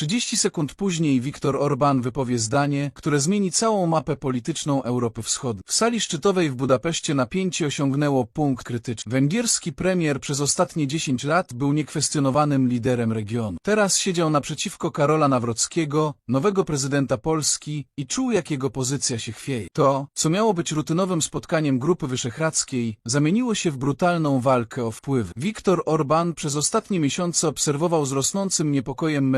30 sekund później Viktor Orban wypowie zdanie, które zmieni całą mapę polityczną Europy Wschodniej. W sali szczytowej w Budapeszcie napięcie osiągnęło punkt krytyczny. Węgierski premier przez ostatnie 10 lat był niekwestionowanym liderem regionu. Teraz siedział naprzeciwko Karola Nawrockiego, nowego prezydenta Polski i czuł jak jego pozycja się chwieje. To, co miało być rutynowym spotkaniem Grupy Wyszehradzkiej, zamieniło się w brutalną walkę o wpływ. Viktor Orban przez ostatnie miesiące obserwował z rosnącym niepokojem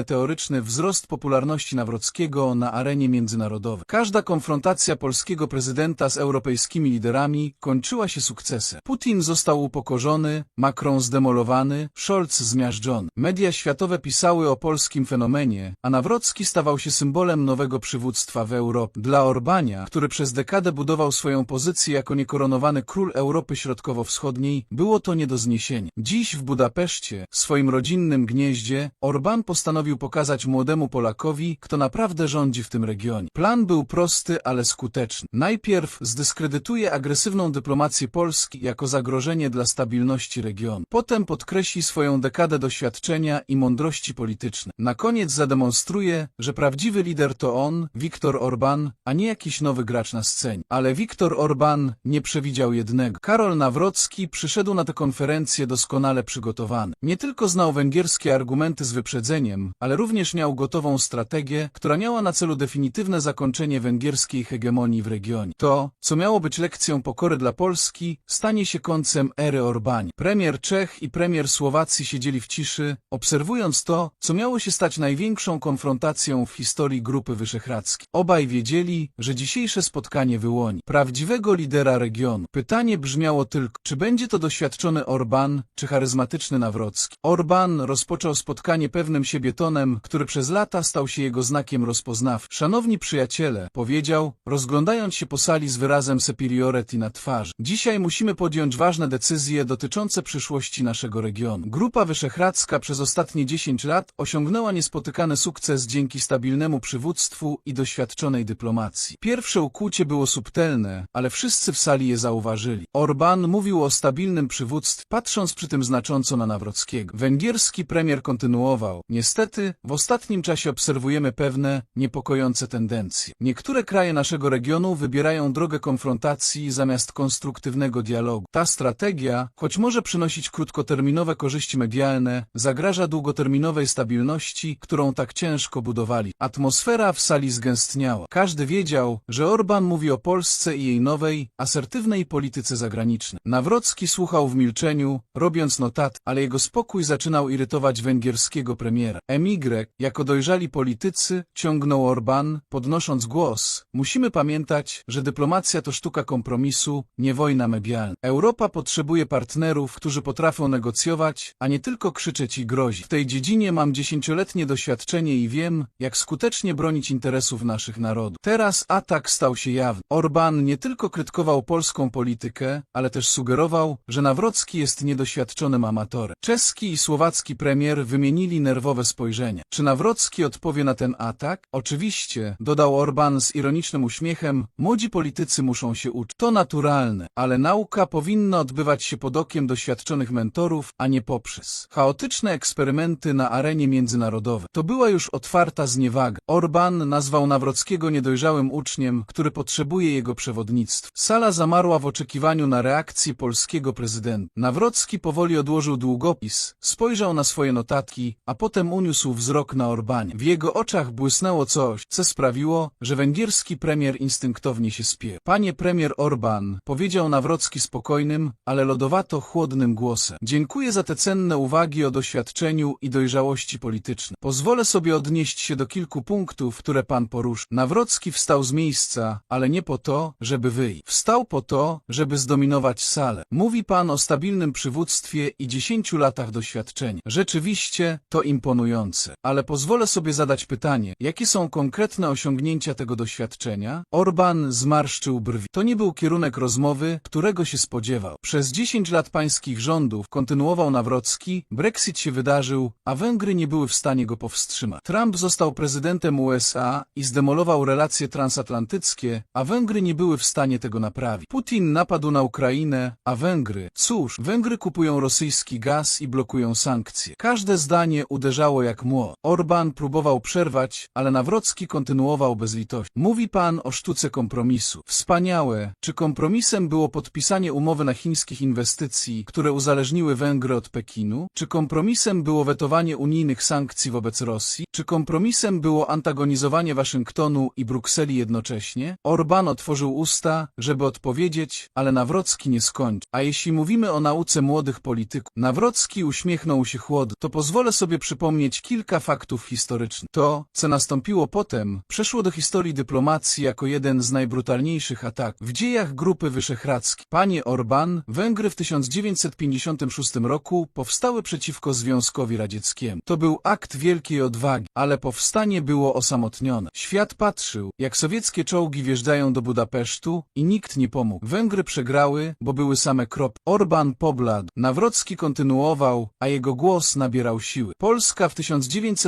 meteoryczny wzrost popularności Nawrockiego na arenie międzynarodowej. Każda konfrontacja polskiego prezydenta z europejskimi liderami kończyła się sukcesem. Putin został upokorzony, Macron zdemolowany, Scholz zmiażdżony. Media światowe pisały o polskim fenomenie, a Nawrocki stawał się symbolem nowego przywództwa w Europie. Dla Orbania, który przez dekadę budował swoją pozycję jako niekoronowany król Europy Środkowo-Wschodniej, było to nie do zniesienia. Dziś w Budapeszcie, w swoim rodzinnym gnieździe, Orban postanowił pokazać młodemu Polakowi, kto naprawdę rządzi w tym regionie. Plan był prosty, ale skuteczny. Najpierw zdyskredytuje agresywną dyplomację Polski jako zagrożenie dla stabilności regionu. Potem podkreśli swoją dekadę doświadczenia i mądrości politycznej. Na koniec zademonstruje, że prawdziwy lider to on, Viktor Orban, a nie jakiś nowy gracz na scenie. Ale Viktor Orban nie przewidział jednego. Karol Nawrocki przyszedł na tę konferencję doskonale przygotowany. Nie tylko znał węgierskie argumenty z wyprzedzeniem, ale również miał gotową strategię, która miała na celu definitywne zakończenie węgierskiej hegemonii w regionie. To, co miało być lekcją pokory dla Polski, stanie się końcem ery Orbanii. Premier Czech i premier Słowacji siedzieli w ciszy, obserwując to, co miało się stać największą konfrontacją w historii Grupy Wyszehradzkiej. Obaj wiedzieli, że dzisiejsze spotkanie wyłoni prawdziwego lidera regionu. Pytanie brzmiało tylko, czy będzie to doświadczony Orban, czy charyzmatyczny Nawrocki. Orban rozpoczął spotkanie pewnym siebie tonem, który przez lata stał się jego znakiem rozpoznawczym. Szanowni przyjaciele, powiedział, rozglądając się po sali z wyrazem superiority na twarzy. Dzisiaj musimy podjąć ważne decyzje dotyczące przyszłości naszego regionu. Grupa Wyszehradzka przez ostatnie 10 lat osiągnęła niespotykany sukces dzięki stabilnemu przywództwu i doświadczonej dyplomacji. Pierwsze ukłucie było subtelne, ale wszyscy w sali je zauważyli. Orban mówił o stabilnym przywództwie, patrząc przy tym znacząco na Nawrockiego. Węgierski premier kontynuował. Niestety, w ostatnim czasie obserwujemy pewne, niepokojące tendencje. Niektóre kraje naszego regionu wybierają drogę konfrontacji zamiast konstruktywnego dialogu. Ta strategia, choć może przynosić krótkoterminowe korzyści medialne, zagraża długoterminowej stabilności, którą tak ciężko budowali. Atmosfera w sali zgęstniała. Każdy wiedział, że Orban mówi o Polsce i jej nowej, asertywnej polityce zagranicznej. Nawrocki słuchał w milczeniu, robiąc notat, ale jego spokój zaczynał irytować węgierskiego premiera. MY, jako dojrzali politycy, ciągnął Orban, podnosząc głos. Musimy pamiętać, że dyplomacja to sztuka kompromisu, nie wojna medialna. Europa potrzebuje partnerów, którzy potrafią negocjować, a nie tylko krzyczeć i grozić. W tej dziedzinie mam dziesięcioletnie doświadczenie i wiem, jak skutecznie bronić interesów naszych narodów. Teraz atak stał się jawny. Orban nie tylko krytykował polską politykę, ale też sugerował, że Nawrocki jest niedoświadczonym amatorem. Czeski i słowacki premier wymienili nerwowe spojrzenia. Czy Nawrocki odpowie na ten atak? Oczywiście, dodał Orban z ironicznym uśmiechem, młodzi politycy muszą się uczyć. To naturalne, ale nauka powinna odbywać się pod okiem doświadczonych mentorów, a nie poprzez chaotyczne eksperymenty na arenie międzynarodowej. To była już otwarta zniewaga. Orban nazwał Nawrockiego niedojrzałym uczniem, który potrzebuje jego przewodnictwa. Sala zamarła w oczekiwaniu na reakcję polskiego prezydenta. Nawrocki powoli odłożył długopis, spojrzał na swoje notatki, a potem uniósł wzrok na Orbanie. W jego oczach błysnęło coś, co sprawiło, że węgierski premier instynktownie się spiął. Panie premier Orban, powiedział Nawrocki spokojnym, ale lodowato chłodnym głosem. Dziękuję za te cenne uwagi o doświadczeniu i dojrzałości politycznej. Pozwolę sobie odnieść się do kilku punktów, które pan poruszył. Nawrocki wstał z miejsca, ale nie po to, żeby wyjść. Wstał po to, żeby zdominować salę. Mówi pan o stabilnym przywództwie i dziesięciu latach doświadczenia. Rzeczywiście to imponujące. Ale pozwolę sobie zadać pytanie, jakie są konkretne osiągnięcia tego doświadczenia? Orban zmarszczył brwi. To nie był kierunek rozmowy, którego się spodziewał. Przez 10 lat pańskich rządów, kontynuował Nawrocki, Brexit się wydarzył, a Węgry nie były w stanie go powstrzymać. Trump został prezydentem USA i zdemolował relacje transatlantyckie, a Węgry nie były w stanie tego naprawić. Putin napadł na Ukrainę, a Węgry, cóż, Węgry kupują rosyjski gaz i blokują sankcje. Każde zdanie uderzało jak młot. Orban próbował przerwać, ale Nawrocki kontynuował bez litości. Mówi pan o sztuce kompromisu. Wspaniałe. Czy kompromisem było podpisanie umowy na chińskich inwestycji, które uzależniły Węgry od Pekinu? Czy kompromisem było wetowanie unijnych sankcji wobec Rosji? Czy kompromisem było antagonizowanie Waszyngtonu i Brukseli jednocześnie? Orban otworzył usta, żeby odpowiedzieć, ale Nawrocki nie skończył. A jeśli mówimy o nauce młodych polityków, Nawrocki uśmiechnął się chłodno, to pozwolę sobie przypomnieć kilka faktów historycznych. To, co nastąpiło potem, przeszło do historii dyplomacji jako jeden z najbrutalniejszych ataków w dziejach Grupy Wyszehradzkiej. Panie Orban, Węgry w 1956 roku powstały przeciwko Związkowi Radzieckiemu. To był akt wielkiej odwagi, ale powstanie było osamotnione. Świat patrzył, jak sowieckie czołgi wjeżdżają do Budapesztu i nikt nie pomógł. Węgry przegrały, bo były same krop. Orban pobladł. Nawrocki kontynuował, a jego głos nabierał siły. Polska w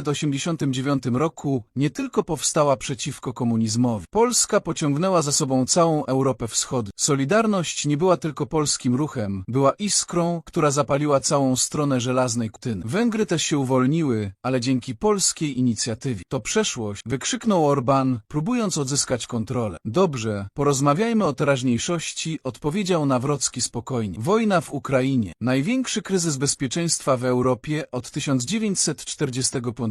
1989 roku nie tylko powstała przeciwko komunizmowi. Polska pociągnęła za sobą całą Europę Wschodnią. Solidarność nie była tylko polskim ruchem, była iskrą, która zapaliła całą stronę żelaznej kutyny. Węgry też się uwolniły, ale dzięki polskiej inicjatywie. To przeszłość, wykrzyknął Orban, próbując odzyskać kontrolę. Dobrze, porozmawiajmy o teraźniejszości, odpowiedział Nawrocki spokojnie. Wojna w Ukrainie. Największy kryzys bezpieczeństwa w Europie od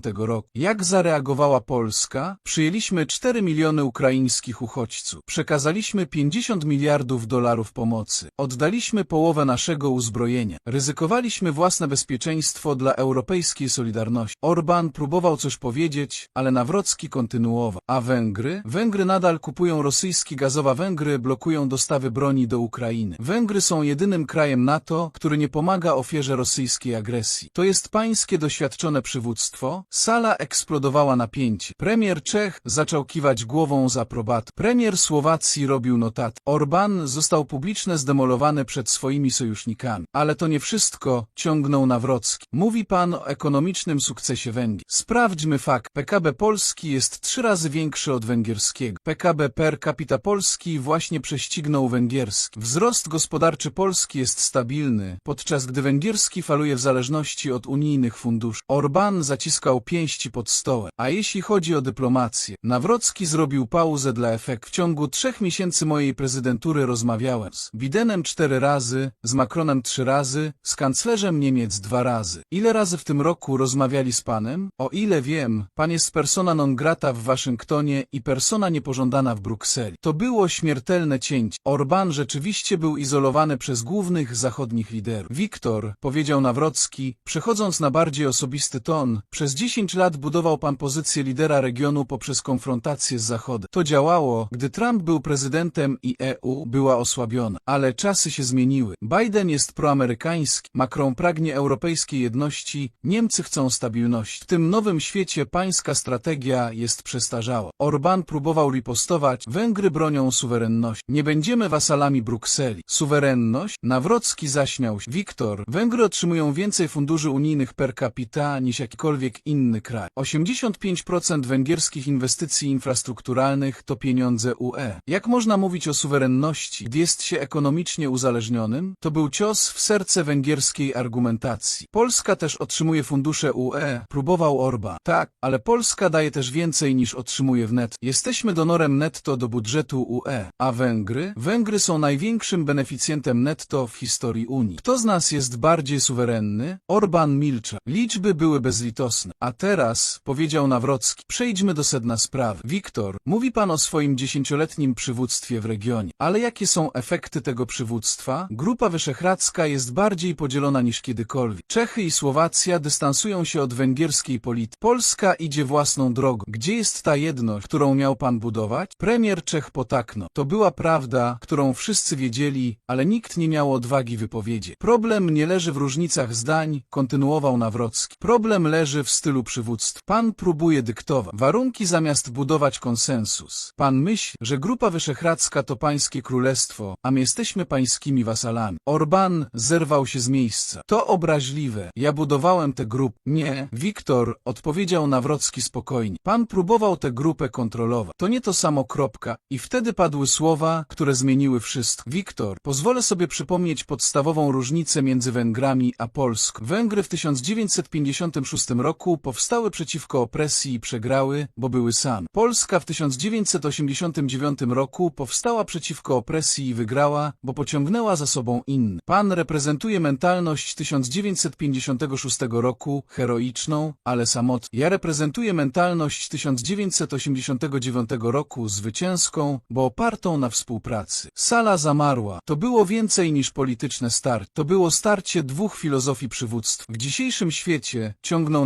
1945 roku. Jak zareagowała Polska? Przyjęliśmy 4 miliony ukraińskich uchodźców. Przekazaliśmy 50 miliardów dolarów pomocy. Oddaliśmy połowę naszego uzbrojenia. Ryzykowaliśmy własne bezpieczeństwo dla europejskiej solidarności. Orban próbował coś powiedzieć, ale Nawrocki kontynuował. A Węgry? Węgry nadal kupują rosyjski gaz, a Węgry blokują dostawy broni do Ukrainy. Węgry są jedynym krajem NATO, który nie pomaga ofierze rosyjskiej agresji. To jest pańskie doświadczone przywództwo? Sala eksplodowała napięcie. Premier Czech zaczął kiwać głową z aprobatą. Premier Słowacji robił notat. Orban został publicznie zdemolowany przed swoimi sojusznikami. Ale to nie wszystko, ciągnął Nawrocki. Mówi pan o ekonomicznym sukcesie Węgier. Sprawdźmy fakt. PKB Polski jest trzy razy większy od węgierskiego. PKB per capita Polski właśnie prześcignął węgierski. Wzrost gospodarczy Polski jest stabilny, podczas gdy węgierski faluje w zależności od unijnych funduszy. Orban zaciskał pięści pod stołem. A jeśli chodzi o dyplomację, Nawrocki zrobił pauzę dla efektu. W ciągu trzech miesięcy mojej prezydentury rozmawiałem z Bidenem cztery razy, z Macronem trzy razy, z kanclerzem Niemiec dwa razy. Ile razy w tym roku rozmawiali z panem? O ile wiem, pan jest persona non grata w Waszyngtonie i persona niepożądana w Brukseli. To było śmiertelne cięcie. Orban rzeczywiście był izolowany przez głównych zachodnich liderów. Wiktor, powiedział Nawrocki, przechodząc na bardziej osobisty ton, przez 10 lat budował pan pozycję lidera regionu poprzez konfrontację z Zachodem. To działało, gdy Trump był prezydentem i EU była osłabiona. Ale czasy się zmieniły. Biden jest proamerykański, Macron pragnie europejskiej jedności, Niemcy chcą stabilności. W tym nowym świecie pańska strategia jest przestarzała. Orban próbował ripostować, Węgry bronią suwerenności. Nie będziemy wasalami Brukseli. Suwerenność? Nawrocki zaśmiał się. Wiktor, Węgry otrzymują więcej funduszy unijnych per capita niż jakikolwiek inny kraj. 85% węgierskich inwestycji infrastrukturalnych to pieniądze UE. Jak można mówić o suwerenności, gdy jest się ekonomicznie uzależnionym? To był cios w serce węgierskiej argumentacji. Polska też otrzymuje fundusze UE, próbował Orba. Tak, ale Polska daje też więcej niż otrzymuje w net. Jesteśmy donorem netto do budżetu UE. A Węgry? Węgry są największym beneficjentem netto w historii Unii. Kto z nas jest bardziej suwerenny? Orban milcza. Liczby były bezlitosne. A teraz, powiedział Nawrocki, przejdźmy do sedna sprawy. Wiktor, mówi pan o swoim dziesięcioletnim przywództwie w regionie. Ale jakie są efekty tego przywództwa? Grupa Wyszehradzka jest bardziej podzielona niż kiedykolwiek. Czechy i Słowacja dystansują się od węgierskiej polityki. Polska idzie własną drogą. Gdzie jest ta jedność, którą miał pan budować? Premier Czech potaknął. To była prawda, którą wszyscy wiedzieli, ale nikt nie miał odwagi wypowiedzieć. Problem nie leży w różnicach zdań, kontynuował Nawrocki. Problem leży w stylu przywództwa. Pan próbuje dyktować warunki zamiast budować konsensus. Pan myśli, że Grupa Wyszehradzka to pańskie królestwo, a my jesteśmy pańskimi wasalami. Orban zerwał się z miejsca. To obraźliwe. Ja budowałem tę grupę. Nie. Wiktor, odpowiedział Nawrocki spokojnie. Pan próbował tę grupę kontrolować. To nie to samo kropka. I wtedy padły słowa, które zmieniły wszystko. Wiktor, pozwolę sobie przypomnieć podstawową różnicę między Węgrami a Polską. Węgry w 1956 roku powstały przeciwko opresji i przegrały, bo były same. Polska w 1989 roku powstała przeciwko opresji i wygrała, bo pociągnęła za sobą inny. Pan reprezentuje mentalność 1956 roku, heroiczną, ale samotną. Ja reprezentuję mentalność 1989 roku, zwycięską, bo opartą na współpracy. Sala zamarła. To było więcej niż polityczne starcie. To było starcie dwóch filozofii przywództw. W dzisiejszym świecie ciągnął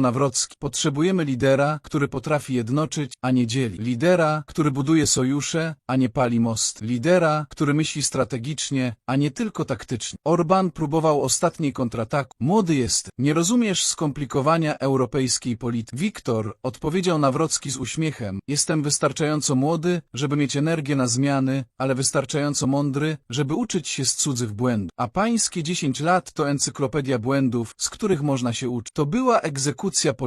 Potrzebujemy lidera, który potrafi jednoczyć, a nie dzieli. Lidera, który buduje sojusze, a nie pali most. Lidera, który myśli strategicznie, a nie tylko taktycznie. Orban próbował ostatniej kontrataku. Młody jest. Nie rozumiesz skomplikowania europejskiej polityki. Wiktor, odpowiedział Nawrocki z uśmiechem. Jestem wystarczająco młody, żeby mieć energię na zmiany, ale wystarczająco mądry, żeby uczyć się z cudzych błędów. A pańskie 10 lat to encyklopedia błędów, z których można się uczyć. To była egzekucja polityczna.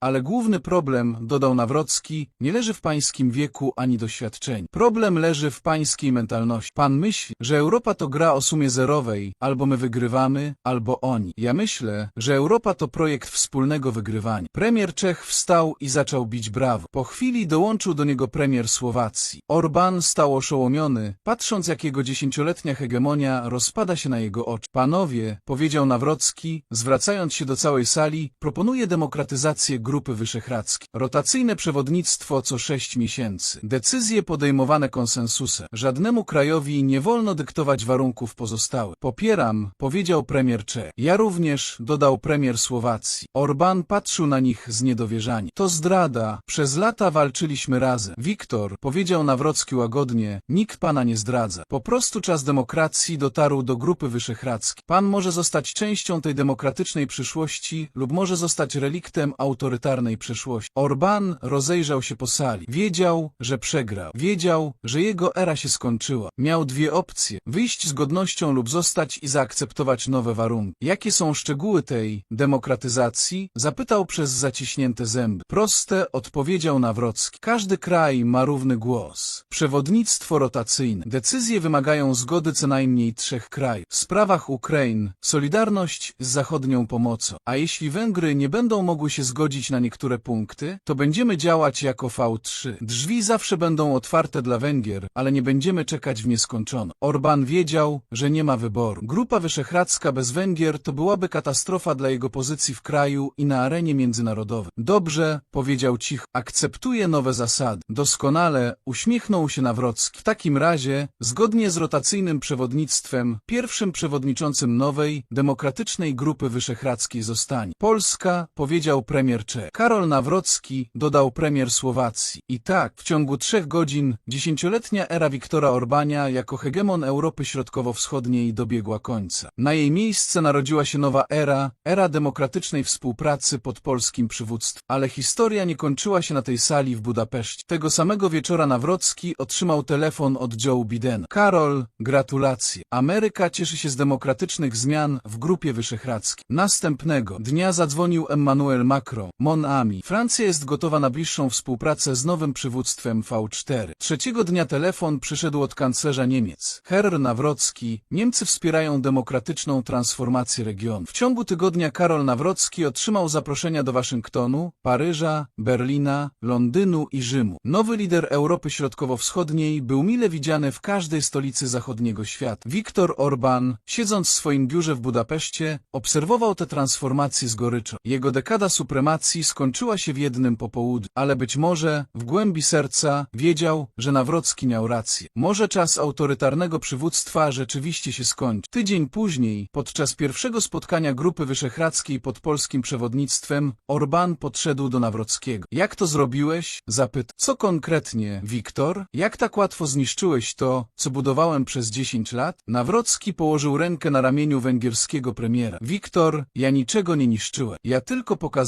Ale główny problem, dodał Nawrocki, nie leży w pańskim wieku ani doświadczeniu. Problem leży w pańskiej mentalności. Pan myśli, że Europa to gra o sumie zerowej, albo my wygrywamy, albo oni. Ja myślę, że Europa to projekt wspólnego wygrywania. Premier Czech wstał i zaczął bić brawo. Po chwili dołączył do niego premier Słowacji. Orban stał oszołomiony, patrząc jak jego dziesięcioletnia hegemonia rozpada się na jego oczy. Panowie, powiedział Nawrocki, zwracając się do całej sali, proponuje demokratyzację Grupy Wyszehradzkiej. Rotacyjne przewodnictwo co sześć miesięcy. Decyzje podejmowane konsensusem. Żadnemu krajowi nie wolno dyktować warunków pozostałych. Popieram, powiedział premier Czech. Ja również, dodał premier Słowacji. Orban patrzył na nich z niedowierzaniem. To zdrada. Przez lata walczyliśmy razem. Wiktor, powiedział Nawrocki łagodnie, nikt pana nie zdradza. Po prostu czas demokracji dotarł do Grupy Wyszehradzkiej. Pan może zostać częścią tej demokratycznej przyszłości lub może zostać reliktem autorytarnej przeszłości. Orban rozejrzał się po sali. Wiedział, że przegrał. Wiedział, że jego era się skończyła. Miał dwie opcje. Wyjść z godnością lub zostać i zaakceptować nowe warunki. Jakie są szczegóły tej demokratyzacji? Zapytał przez zaciśnięte zęby. Proste, odpowiedział Nawrocki. Każdy kraj ma równy głos. Przewodnictwo rotacyjne. Decyzje wymagają zgody co najmniej trzech krajów. W sprawach Ukrain solidarność z zachodnią pomocą. A jeśli Węgry nie będą mogły się zgodzić na niektóre punkty, to będziemy działać jako V3. Drzwi zawsze będą otwarte dla Węgier, ale nie będziemy czekać w nieskończono. Orban wiedział, że nie ma wyboru. Grupa Wyszehradzka bez Węgier to byłaby katastrofa dla jego pozycji w kraju i na arenie międzynarodowej. Dobrze, powiedział cicho, akceptuję nowe zasady. Doskonale, uśmiechnął się Nawrocki. W takim razie, zgodnie z rotacyjnym przewodnictwem, pierwszym przewodniczącym nowej, demokratycznej grupy wyszehradzkiej zostanie Polska, powiedział premier Czech. Karol Nawrocki, dodał premier Słowacji. I tak, w ciągu trzech godzin, dziesięcioletnia era Wiktora Orbania jako hegemon Europy Środkowo-Wschodniej dobiegła końca. Na jej miejsce narodziła się nowa era, era demokratycznej współpracy pod polskim przywództwem. Ale historia nie kończyła się na tej sali w Budapeszcie. Tego samego wieczora Nawrocki otrzymał telefon od Joe Bidena. Karol, gratulacje. Ameryka cieszy się z demokratycznych zmian w Grupie Wyszehradzkiej. Następnego dnia zadzwonił Emmanuel Macron. Mon ami, Francja jest gotowa na bliższą współpracę z nowym przywództwem V4. Trzeciego dnia telefon przyszedł od kanclerza Niemiec. Herr Nawrocki, Niemcy wspierają demokratyczną transformację regionu. W ciągu tygodnia Karol Nawrocki otrzymał zaproszenia do Waszyngtonu, Paryża, Berlina, Londynu i Rzymu. Nowy lider Europy Środkowo-Wschodniej był mile widziany w każdej stolicy zachodniego świata. Viktor Orban, siedząc w swoim biurze w Budapeszcie, obserwował te transformacje z goryczą. Jego dekada supremacji skończyła się w jednym popołudniu, ale być może, w głębi serca, wiedział, że Nawrocki miał rację. Może czas autorytarnego przywództwa rzeczywiście się skończy. Tydzień później, podczas pierwszego spotkania Grupy Wyszehradzkiej pod polskim przewodnictwem, Orban podszedł do Nawrockiego. Jak to zrobiłeś? Zapytał. Co konkretnie, Wiktor? Jak tak łatwo zniszczyłeś to, co budowałem przez 10 lat? Nawrocki położył rękę na ramieniu węgierskiego premiera. Wiktor, ja niczego nie niszczyłem. Ja tylko pokazałem,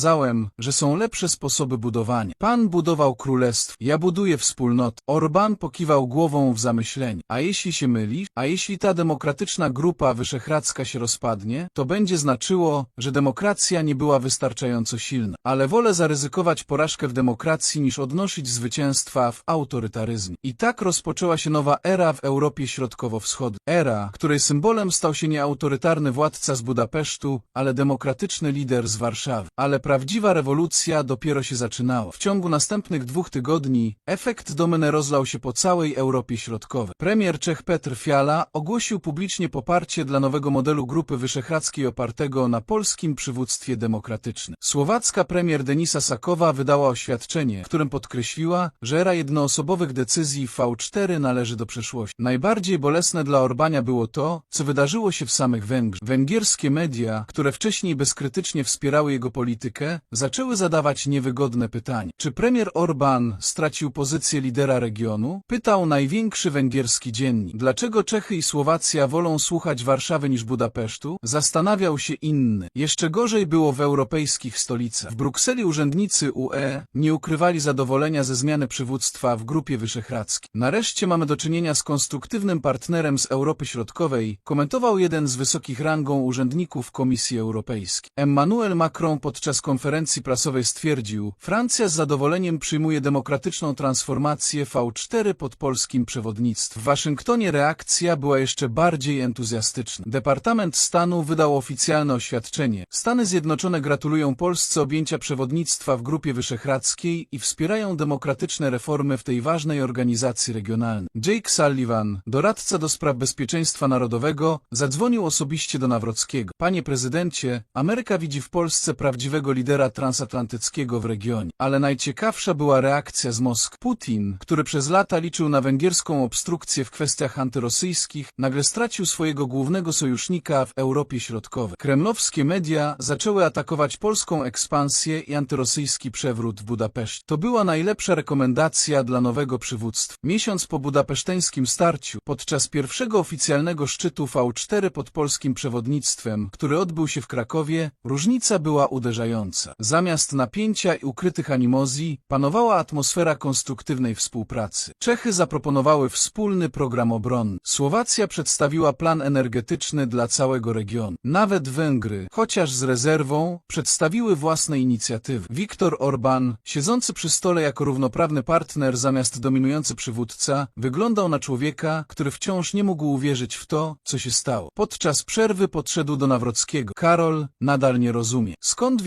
że są lepsze sposoby budowania. Pan budował królestwo, ja buduję wspólnotę. Orban pokiwał głową w zamyśleniu. A jeśli się mylisz? A jeśli ta demokratyczna grupa wyszehradzka się rozpadnie, to będzie znaczyło, że demokracja nie była wystarczająco silna. Ale wolę zaryzykować porażkę w demokracji niż odnosić zwycięstwa w autorytaryzmie. I tak rozpoczęła się nowa era w Europie Środkowo-Wschodniej. Era, której symbolem stał się nie autorytarny władca z Budapesztu, ale demokratyczny lider z Warszawy. Ale prawdziwa rewolucja dopiero się zaczynała. W ciągu następnych dwóch tygodni efekt domeny rozlał się po całej Europie Środkowej. Premier Czech Petr Fiala ogłosił publicznie poparcie dla nowego modelu Grupy Wyszehradzkiej opartego na polskim przywództwie demokratycznym. Słowacka premier Denisa Sakowa wydała oświadczenie, w którym podkreśliła, że era jednoosobowych decyzji V4 należy do przeszłości. Najbardziej bolesne dla Orbania było to, co wydarzyło się w samych Węgrzech. Węgierskie media, które wcześniej bezkrytycznie wspierały jego politykę, zaczęły zadawać niewygodne pytania. Czy premier Orban stracił pozycję lidera regionu? Pytał największy węgierski dziennik. Dlaczego Czechy i Słowacja wolą słuchać Warszawy niż Budapesztu? Zastanawiał się inny. Jeszcze gorzej było w europejskich stolicach. W Brukseli urzędnicy UE nie ukrywali zadowolenia ze zmiany przywództwa w Grupie Wyszehradzkiej. Nareszcie mamy do czynienia z konstruktywnym partnerem z Europy Środkowej, komentował jeden z wysokich rangą urzędników Komisji Europejskiej. Emmanuel Macron podczas konferencji prasowej stwierdził, Francja z zadowoleniem przyjmuje demokratyczną transformację V4 pod polskim przewodnictwem. W Waszyngtonie reakcja była jeszcze bardziej entuzjastyczna. Departament Stanu wydał oficjalne oświadczenie. Stany Zjednoczone gratulują Polsce objęcia przewodnictwa w Grupie Wyszehradzkiej i wspierają demokratyczne reformy w tej ważnej organizacji regionalnej. Jake Sullivan, doradca do spraw bezpieczeństwa narodowego, zadzwonił osobiście do Nawrockiego. Panie prezydencie, Ameryka widzi w Polsce prawdziwego lidera transatlantyckiego w regionie. Ale najciekawsza była reakcja z Moskwy. Putin, który przez lata liczył na węgierską obstrukcję w kwestiach antyrosyjskich, nagle stracił swojego głównego sojusznika w Europie Środkowej. Kremlowskie media zaczęły atakować polską ekspansję i antyrosyjski przewrót w Budapeszcie. To była najlepsza rekomendacja dla nowego przywództwa. Miesiąc po budapeszteńskim starciu, podczas pierwszego oficjalnego szczytu V4 pod polskim przewodnictwem, który odbył się w Krakowie, różnica była uderzająca. Zamiast napięcia i ukrytych animozji, panowała atmosfera konstruktywnej współpracy. Czechy zaproponowały wspólny program obronny. Słowacja przedstawiła plan energetyczny dla całego regionu. Nawet Węgry, chociaż z rezerwą, przedstawiły własne inicjatywy. Viktor Orban, siedzący przy stole jako równoprawny partner zamiast dominujący przywódca, wyglądał na człowieka, który wciąż nie mógł uwierzyć w to, co się stało. Podczas przerwy podszedł do Nawrockiego. Karol, nadal nie rozumie. Skąd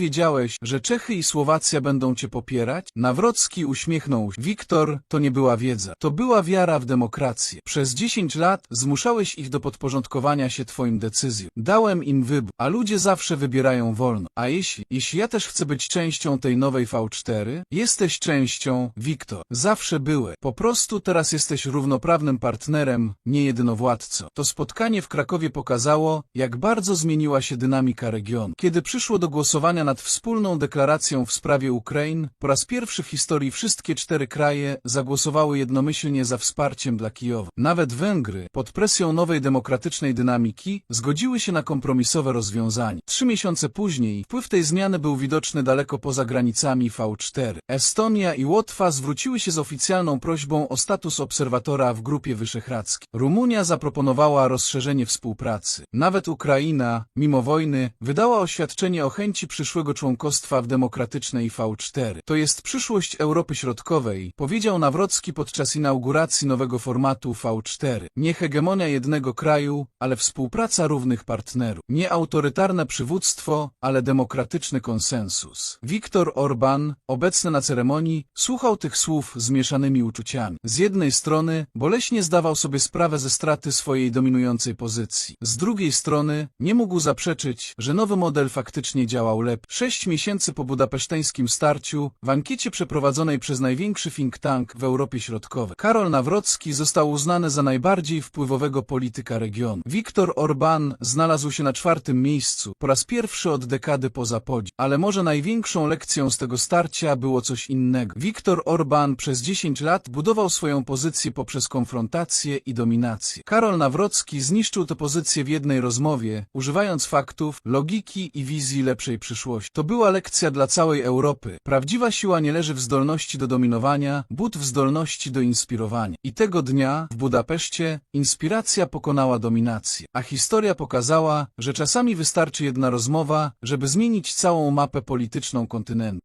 że Czechy i Słowacja będą cię popierać? Nawrocki uśmiechnął się. Wiktor, to nie była wiedza. To była wiara w demokrację. Przez 10 lat zmuszałeś ich do podporządkowania się twoim decyzjom. Dałem im wybór, a ludzie zawsze wybierają wolno. A jeśli, jeśli ja też chcę być częścią tej nowej V4, jesteś częścią, Wiktor. Zawsze byłeś. Po prostu teraz jesteś równoprawnym partnerem, nie jedynowładcą. To spotkanie w Krakowie pokazało, jak bardzo zmieniła się dynamika regionu. Kiedy przyszło do głosowania nad wspólną deklaracją w sprawie Ukrainy, po raz pierwszy w historii wszystkie cztery kraje zagłosowały jednomyślnie za wsparciem dla Kijowa. Nawet Węgry, pod presją nowej demokratycznej dynamiki, zgodziły się na kompromisowe rozwiązanie. Trzy miesiące później wpływ tej zmiany był widoczny daleko poza granicami V4. Estonia i Łotwa zwróciły się z oficjalną prośbą o status obserwatora w Grupie Wyszehradzkiej. Rumunia zaproponowała rozszerzenie współpracy. Nawet Ukraina, mimo wojny, wydała oświadczenie o chęci przyszłego członkostwa w demokratycznej V4. To jest przyszłość Europy Środkowej, powiedział Nawrocki podczas inauguracji nowego formatu V4. Nie hegemonia jednego kraju, ale współpraca równych partnerów. Nie autorytarne przywództwo, ale demokratyczny konsensus. Viktor Orban, obecny na ceremonii, słuchał tych słów z mieszanymi uczuciami. Z jednej strony boleśnie zdawał sobie sprawę ze straty swojej dominującej pozycji. Z drugiej strony nie mógł zaprzeczyć, że nowy model faktycznie działał lepiej. Sześć miesięcy po budapeszteńskim starciu, w ankiecie przeprowadzonej przez największy think tank w Europie Środkowej, Karol Nawrocki został uznany za najbardziej wpływowego polityka regionu. Viktor Orban znalazł się na czwartym miejscu, po raz pierwszy od dekady po Zapodzie. Ale może największą lekcją z tego starcia było coś innego. Viktor Orban przez 10 lat budował swoją pozycję poprzez konfrontację i dominację. Karol Nawrocki zniszczył tę pozycję w jednej rozmowie, używając faktów, logiki i wizji lepszej przyszłości. To była lekcja dla całej Europy. Prawdziwa siła nie leży w zdolności do dominowania, but w zdolności do inspirowania. I tego dnia, w Budapeszcie, inspiracja pokonała dominację. A historia pokazała, że czasami wystarczy jedna rozmowa, żeby zmienić całą mapę polityczną kontynentu.